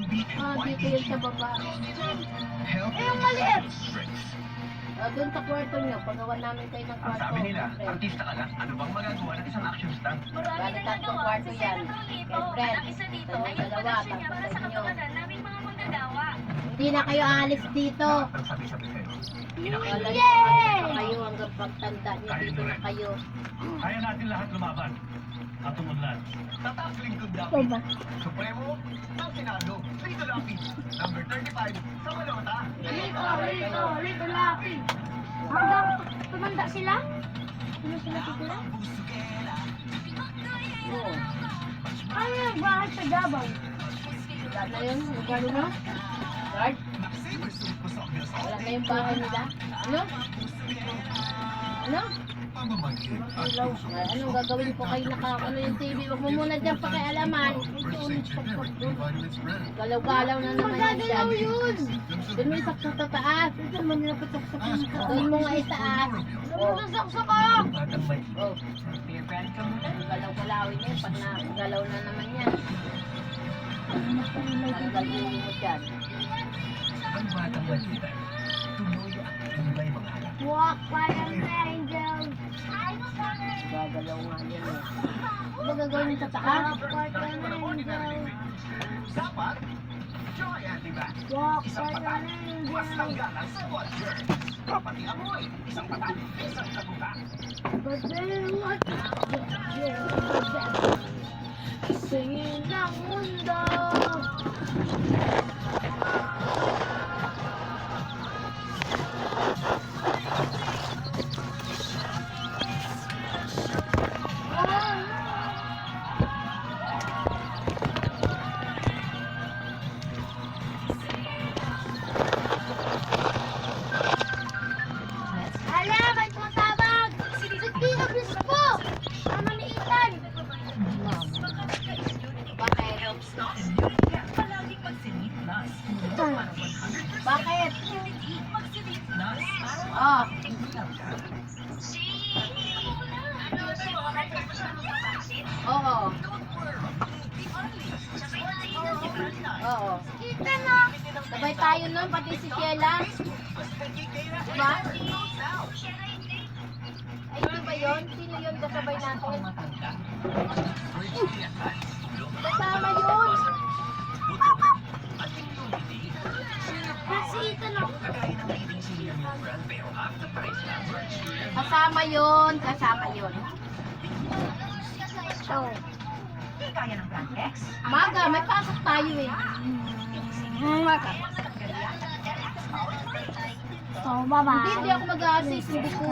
Ah, dito yun sa baba. Eh, yung maliit. Ah, doon sa kwarto niyo, pagawa namin kayo ng Ang kwarto. sabi nila, Fred. artista ka na, ano bang magagawa ng isang action star? Marami Bali, na tatlong nagawa kwarto si yan. Senator Lito. Kay Fred. Ang isa dito ay yung dalawa, pundasyon niya tapos para sa sa inyo. kapakanan naming mga manggagawa. Hindi na kayo aalis dito. Lahat ng sabi-sabi sa'yo. Wala Yay! na kayo hanggang pagtanda niyo dito na kayo. Kaya natin lahat lumaban at tumunlad. Tataas lingkod ba? Supremo ng Senado, Lito Lapid, number 35, sa Malota. Lito, lito, lito lapi. Hanggang tumanda sila? Ano sila titira? Oo. Ano yung bahay sa Davao? Wala na yun, lugar mo. Guard, wala na yung bahay nila. Ano? Ano? Ilaw. Ay, anong gagawin ko kayo naka, ano yung TV? Huwag mo muna dyan pakialaman. Galaw-galaw na naman yan dyan. Magagalaw yun! Doon mo isaksak sa taas. Doon mo nila pataksak sa Doon mo nga itaas. Oh. Nasaksak ka! Oh. Galaw-galawin yan. Pag nagalaw na naman yan. Ang gagawin mo dyan. Ang batang malitan, tuloy at tunay mga anak. Walk by an angel. Gagalaw nga yan eh. Ano gagawin mo sa taas? Joy Antibac. Walk Isang an mas angel. langganan sa watcher. Kapati amoy, isang patak, isang kabuka. But then mundo. Oo. Oo. Ethan na! Sabay tayo nun, pati si Sheila. Diba? Ay, ba yun? Sino yun kasabay natin? Kasama yun! Kasama yun, kasama yun. Oh. Maga, may pasok tayo eh. Maka. So, bye-bye. Hindi, hindi ako mag-assist. Hindi ko.